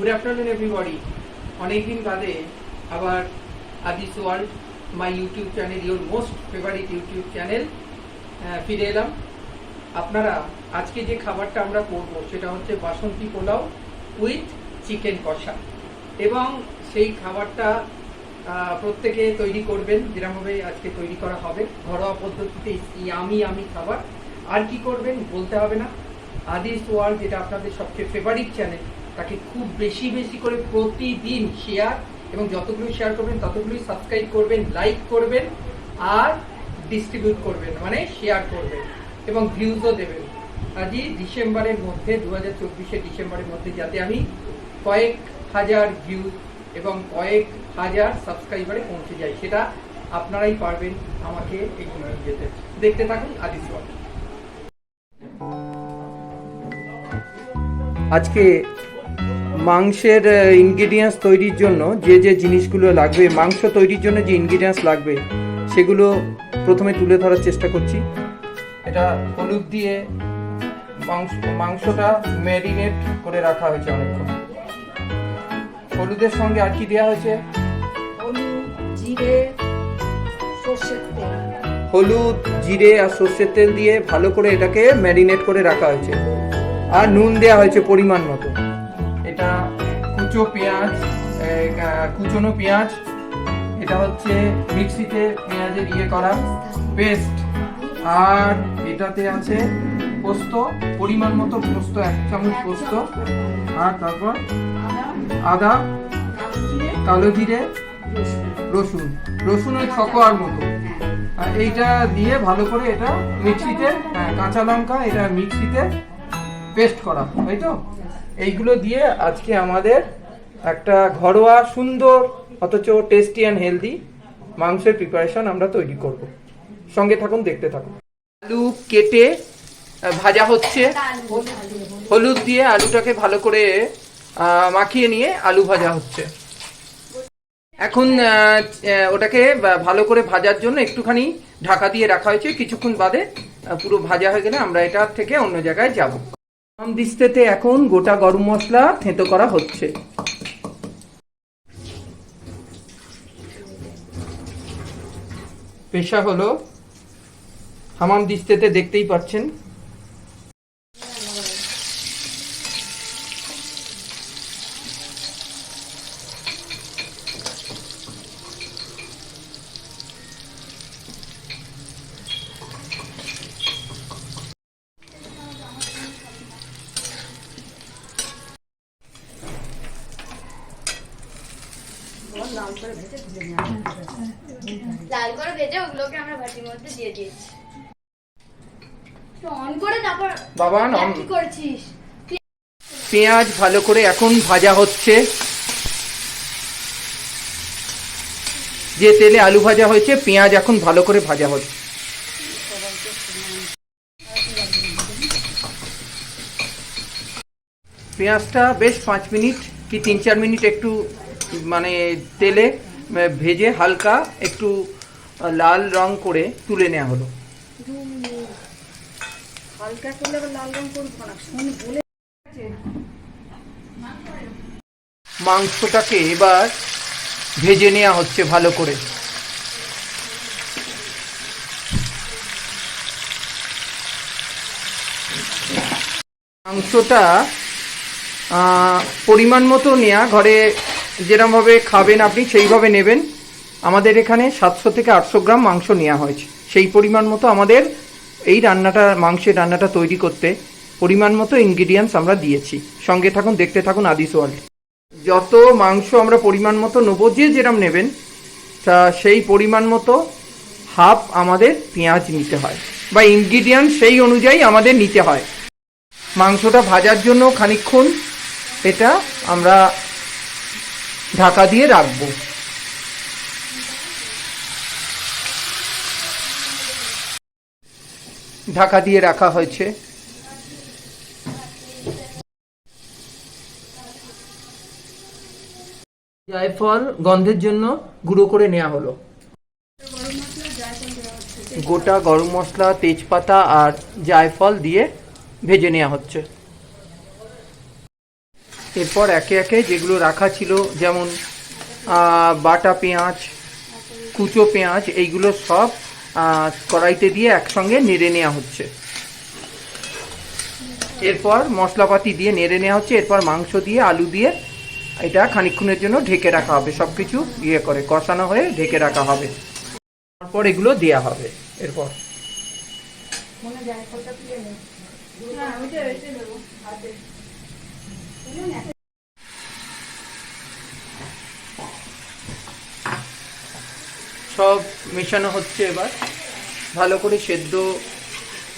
Good afternoon everybody অনেকদিন বাদে আবার আদিস world, my YouTube channel your most favourite YouTube channel ফিরে এলাম। আপনারা আজকে যে খাবারটা আমরা করব, সেটা হচ্ছে বাসন্তী পোলাও উইথ চিকেন কষা। এবং সেই খাবারটা প্রত্যেকে তৈরি করবেন, যেরকমভাবে আজকে তৈরি করা হবে। ঘরোয়া পদ্ধতিতে আমি আমি খাবার। আর কি করবেন বলতে হবে না। আদিস ওয়ার্ল্ড, যেটা আপনাদের সবচেয়ে ফেভারিট চ্যানেল তাকে খুব বেশি বেশি করে প্রতিদিন শেয়ার এবং যতগুলো শেয়ার করবেন, ততগুলোই সাবস্ক্রাইব করবেন লাইক করবেন আর ডিস্ট্রিবিউট করবেন মানে শেয়ার করবেন এবং ভিউজও দেবেন। আজই ডিসেম্বরের মধ্যে দু হাজার চব্বিশে ডিসেম্বরের মধ্যে যাতে আমি কয়েক হাজার ভিউ এবং কয়েক হাজার সাবস্ক্রাইবারে পৌঁছে যাই, সেটা আপনারাই পারবেন আমাকে নিয়ে যেতে। দেখতে থাকুন আদিস আজকে মাংসের ইনগ্রিডিয়েন্টস তৈরির জন্য যে যে জিনিসগুলো লাগবে মাংস তৈরির জন্য যে ইনগ্রিডিয়েন্টস লাগবে সেগুলো প্রথমে তুলে ধরার চেষ্টা করছি। এটা হলুদ দিয়ে মাংস মাংসটা ম্যারিনেট করে রাখা হয়েছে অনেকক্ষণ। হলুদের সঙ্গে আর কি দেওয়া হয়েছে? হলুদ জিরে সর্ষের তেল। হলুদ জিরে আর সর্ষের তেল দিয়ে ভালো করে এটাকে ম্যারিনেট করে রাখা হয়েছে। আর নুন দেওয়া হয়েছে পরিমাণ মতো। এটা কুচো পেঁয়াজ কুচোনো পেঁয়াজ। এটা হচ্ছে মিক্সিতে পেঁয়াজের ইয়ে করা পেস্ট। আর এটাতে আছে পোস্ত পরিমাণ মতো পোস্ত এক চামচ পোস্ত। আর তারপর আদা কালো জিরে রসুন। রসুন ওই ছকোয়ার মতো। আর এইটা দিয়ে ভালো করে এটা মিক্সিতে হ্যাঁ, কাঁচা লঙ্কা এটা মিক্সিতে পেস্ট করা তাই তো? এইগুলো দিয়ে আজকে আমাদের একটা ঘরোয়া সুন্দর, অথচ টেস্টি অ্যান্ড হেলদি মাংসের প্রিপারেশন আমরা তৈরি করব। সঙ্গে থাকুন, দেখতে থাকুন। আলু কেটে ভাজা হচ্ছে। হলুদ দিয়ে আলুটাকে ভালো করে মাখিয়ে নিয়ে আলু ভাজা হচ্ছে। এখন ওটাকে ভালো করে ভাজার জন্য একটুখানি ঢাকা দিয়ে রাখা হয়েছে। কিছুক্ষণ বাদে পুরো ভাজা হয়ে গেলে আমরা এটা থেকে অন্য জায়গায় যাব। গরম দিস্তেতে এখন গোটা গরম মশলা থেঁতো করা হচ্ছে। পেশা হলো হামাম দিস্তেতে দেখতেই পাচ্ছেন। লাল করে ভেজে ভেজে নেওয়া লাল করে ভেজে ওগুলোকে আমরা ভাটির মধ্যে দিয়ে দিয়েছি। অন করে তারপর বাবা দেখ কি করছিস। পেঁয়াজ ভালো করে এখন ভাজা হচ্ছে। যে তেলে আলু ভাজা হয়েছে পেঁয়াজ এখন ভালো করে ভাজা হচ্ছে। পেঁয়াজটা বেশ পাঁচ মিনিট কি তিন চার মিনিট একটু মানে তেলে ভেজে হালকা একটু লাল রং করে তুলে নেওয়া হলো। হালকা করলে লাল রং করব না বলে মাংসটাকে এবার ভেজে নেওয়া হচ্ছে ভালো করে। মাংসটা আহ, পরিমাণ মতো নেওয়া ঘরে যেরমভাবে খাবেন আপনি সেইভাবে নেবেন। আমাদের এখানে সাতশো থেকে আটশো গ্রাম মাংস নেওয়া হয়েছে। সেই পরিমাণ মতো আমাদের এই রান্নাটা, মাংসের রান্নাটা তৈরি করতে পরিমাণ মতো ইনগ্রিডিয়েন্টস আমরা দিয়েছি। সঙ্গে থাকুন, দেখতে থাকুন আদিস ওয়ার্ল্ড যত মাংস আমরা পরিমাণ মতো নেব, যে যেরম নেবেন, তা সেই পরিমাণ মতো হাফ আমাদের পেঁয়াজ নিতে হয় বা ইনগ্রিডিয়েন্ট সেই অনুযায়ী আমাদের নিতে হয়। মাংসটা ভাজার জন্য খানিকক্ষণ এটা আমরা ঢাকা দিয়ে রাখব। ঢাকা দিয়ে রাখা হয়েছে। জায়ফল গন্ধের জন্য গুঁড়ো করে নেওয়া হলো। গোটা গরম মশলা, তেজপাতা আর জায়ফল দিয়ে ভেজে নেওয়া হচ্ছে। এরপর একে একে যেগুলো রাখা ছিল যেমন বাটা পেঁয়াজ কুচো পেঁয়াজ এইগুলো সব কড়াইতে দিয়ে একসঙ্গে নেড়ে নেওয়া হচ্ছে। এরপর মশলাপাতি দিয়ে নেড়ে নেওয়া হচ্ছে এরপর মাংস দিয়ে আলু দিয়ে এটা খানিকক্ষণের জন্য ঢেকে রাখা হবে। সব কিছু ইয়ে করে কষানো হয়ে ঢেকে রাখা হবে। তারপর এগুলো দেয়া হবে এরপর। মনে যায় ফলটা তুলে নে হ্যাঁ ওইটা রেখে দেবো হাতে সব মেশানো হচ্ছে এবার। ভালো করে সেদ্ধ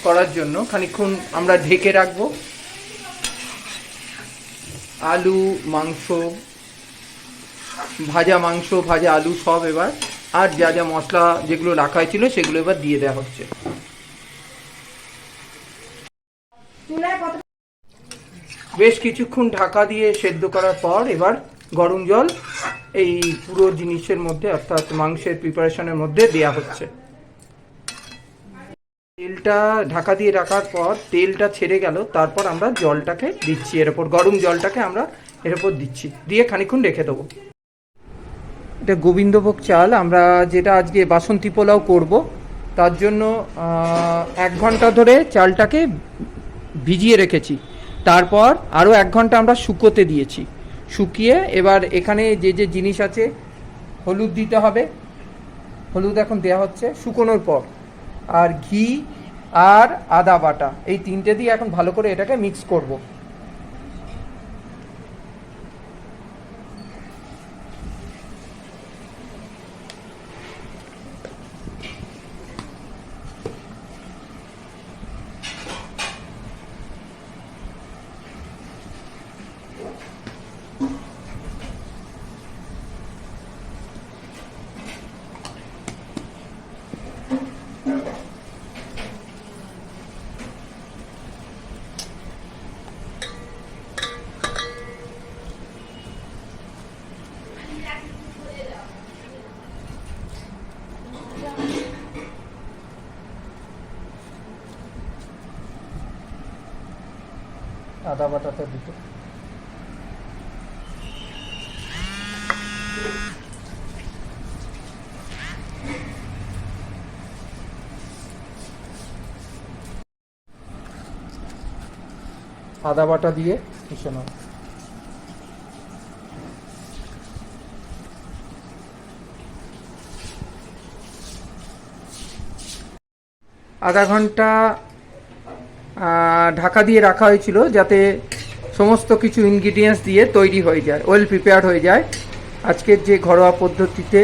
করার জন্য খানিকক্ষণ আমরা ঢেকে রাখব। আলু, মাংস, ভাজা মাংস, ভাজা আলু সব এবার। আর যা যা মশলা যেগুলো রাখা হয়েছিল সেগুলো এবার দিয়ে দেওয়া হচ্ছে। বেশ কিছুক্ষণ ঢাকা দিয়ে সেদ্ধ করার পর এবার গরম জল এই পুরো জিনিসের মধ্যে, অর্থাৎ মাংসের প্রিপারেশনের মধ্যে দেয়া হচ্ছে। তেলটা ঢাকা দিয়ে রাখার পর তেলটা ছেড়ে গেল, তারপর আমরা জলটাকে দিচ্ছি এর উপর গরম জলটাকে আমরা এর উপর দিচ্ছি। দিয়ে খানিকক্ষণ রেখে দেবো। এটা গোবিন্দভোগ চাল। আমরা যেটা আজকে বাসন্তী পোলাও করব, তার জন্য এক ঘণ্টা ধরে চালটাকে ভিজিয়ে রেখেছি। তারপর আরও এক ঘণ্টা আমরা শুকোতে দিয়েছি। শুকিয়ে এবার এখানে যে যে জিনিস আছে, হলুদ দিতে হবে। হলুদ এখন দেওয়া হচ্ছে শুকোনোর পর। আর ঘি আর আদা বাটা, এই তিনটে দিয়ে এখন ভালো করে এটাকে মিক্স করব। আদা বাটাটা দিতে আদা বাটা দিয়ে মিশানো। আধা ঘণ্টা ঢাকা দিয়ে রাখা হয়েছিল যাতে সমস্ত কিছু ইনগ্রিডিয়েন্টস দিয়ে তৈরি হয়ে যায় ওয়েল প্রিপেয়ার হয়ে যায়। আজকের যে ঘরোয়া পদ্ধতিতে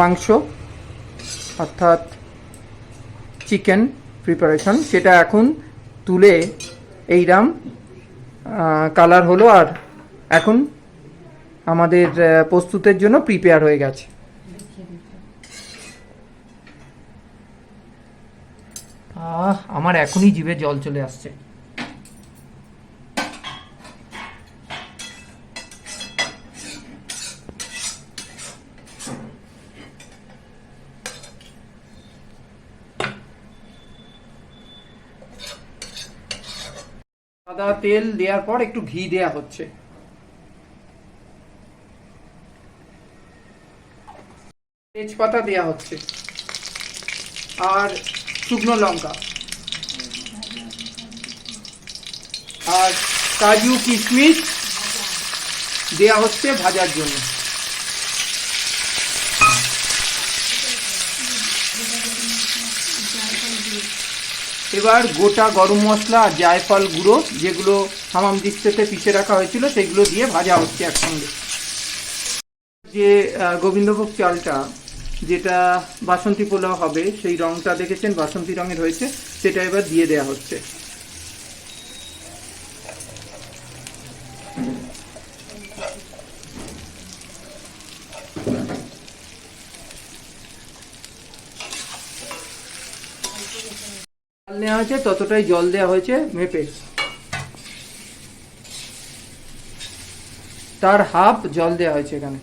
মাংস, অর্থাৎ চিকেন প্রিপারেশন সেটা এখন তুলে এইরাম কালার হলো আর এখন আমাদের প্রস্তুতের জন্য প্রিপেয়ার হয়ে গেছে। আহ, আমার এখনই জিভে জল চলে আসছে। সাদা তেল দেওয়ার পর একটু ঘি দেয়া হচ্ছে। তেজপাতা দেয়া হচ্ছে। আর শুকনো লঙ্কা। আর কাজু কিশমিশ দেয়া হচ্ছে ভাজার জন্য। এবার গোটা গরম মশলা আর জায়ফল গুঁড়ো যেগুলো হামাম দিস্তেতে পিষে রাখা হয়েছিল, সেগুলো দিয়ে ভাজা হচ্ছে একসঙ্গে। যে গোবিন্দভোগ চালটা যেটা বাসন্তী পোলাও হবে, সেই রংটা দেখেছেন? বাসন্তী রঙের হয়েছে। সেটা এবার দিয়ে দেয়া হচ্ছে। নেওয়া হয়েছে, ততটাই জল দেওয়া হয়েছে মেপে। তার হাফ জল দেওয়া হয়েছে এখানে।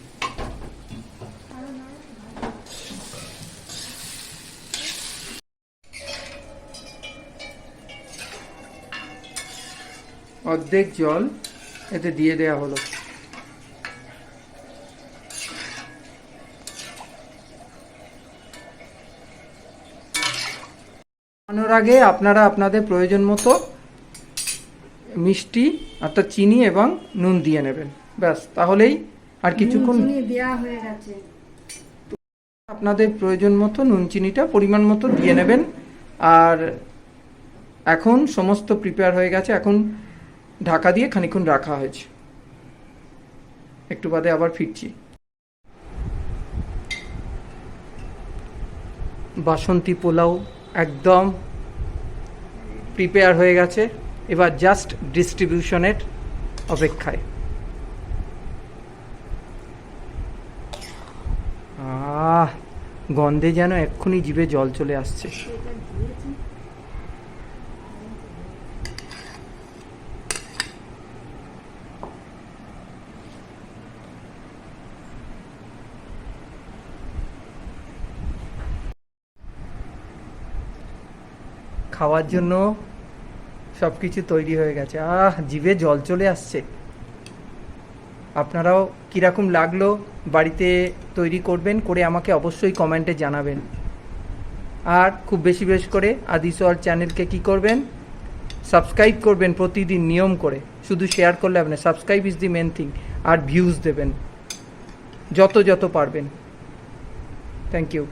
অর্ধেক জল এতে দিয়ে দেওয়া হলো। বানানোর আগে আপনারা আপনাদের প্রয়োজন মতো মিষ্টি অর্থাৎ চিনি এবং নুন দিয়ে নেবেন। ব্যাস তাহলেই আর কিছুক্ষণ দেওয়া হয়ে গেছে। আপনাদের প্রয়োজন মতো নুন চিনিটা পরিমাণ মতো দিয়ে নেবেন। আর এখন সমস্ত প্রিপেয়ার হয়ে গেছে। এখন ঢাকা দিয়ে খানিক্ষণ রাখা হয়েছে। একটু বাদে আবার ফিরছি। বাসন্তী পোলাও একদম প্রিপেয়ার হয়ে গেছে। এবার জাস্ট ডিস্ট্রিবিউশনের অপেক্ষায়। গন্ধে যেন এক্ষুনি জিভে জল চলে আসছে। খাওয়ার জন্য সব কিছু তৈরি হয়ে গেছে। আহ, জিভে জল চলে আসছে। আপনারাও কীরকম লাগল বাড়িতে তৈরি করবেন করে আমাকে অবশ্যই কমেন্টে জানাবেন। আর খুব বেশি বেশি করে আদিসওয়াল চ্যানেলকে কি করবেন? সাবস্ক্রাইব করবেন প্রতিদিন নিয়ম করে। শুধু শেয়ার করলে হবে না subscribe is the main thing R views দেবেন। যত যত পারবেন। Thank you